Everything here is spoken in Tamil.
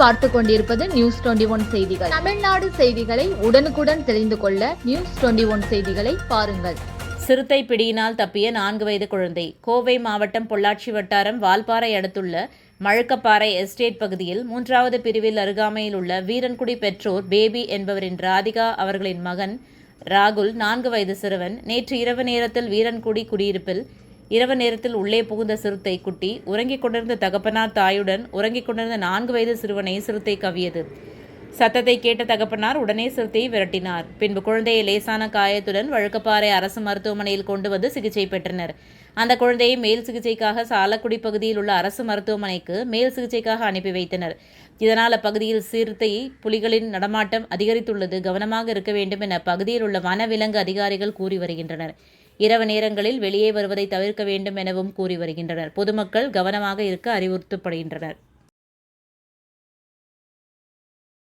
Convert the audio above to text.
பார்த்து கொண்டிருப்பது நியூஸ் டுவெண்டி ஒன் செய்திகள். தமிழ்நாடு செய்திகளை உடனுக்குடன் தெரிந்து கொள்ள நியூஸ் டுவெண்டி ஒன் செய்திகளை பாருங்கள். சிறுத்தை பிடியினால் தப்பிய நான்கு வயது குழந்தை. கோவை மாவட்டம் பொள்ளாச்சி வட்டாரம் வால்பாறை அடுத்துள்ள மழுக்கப்பாறை எஸ்டேட் பகுதியில் மூன்றாவது பிரிவில் அருகாமையில் உள்ள வீரன்குடி பெற்றோர் பேபி என்பவரின் ராதிகா அவர்களின் மகன் ராகுல் நான்கு வயது சிறுவன். நேற்று இரவு நேரத்தில் வீரன்குடி குடியிருப்பில் இரவு நேரத்தில் உள்ளே புகுந்த சிறுத்தை குட்டி உறங்கிக் கொண்டிருந்த தகப்பனார் தாயுடன் உறங்கிக் கொண்டிருந்த நான்கு வயது சிறுவனை சிறுத்தை கவியது. சத்தத்தை கேட்ட தகப்பனார் உடனே சிறுத்தையை விரட்டினார். பின்பு குழந்தையை லேசான காயத்துடன் வழுக்கப்பாறை அரசு மருத்துவமனையில் கொண்டு வந்து சிகிச்சை பெற்றனர். அந்த குழந்தையை மேல் சிகிச்சைக்காக சாலக்குடி பகுதியில் உள்ள அரசு மருத்துவமனைக்கு மேல் சிகிச்சைக்காக அனுப்பி வைத்தனர். இதனால் அப்பகுதியில் சிறுத்தை புலிகளின் நடமாட்டம் அதிகரித்துள்ளது. கவனமாக இருக்க வேண்டும் என பகுதியில் உள்ள வனவிலங்கு அதிகாரிகள் கூறி வருகின்றனர். இரவு நேரங்களில் வெளியே வருவதை தவிர்க்க வேண்டும் எனவும் கூறி வருகின்றனர். பொதுமக்கள் கவனமாக இருக்க அறிவுறுத்தப்படுகின்றனர்.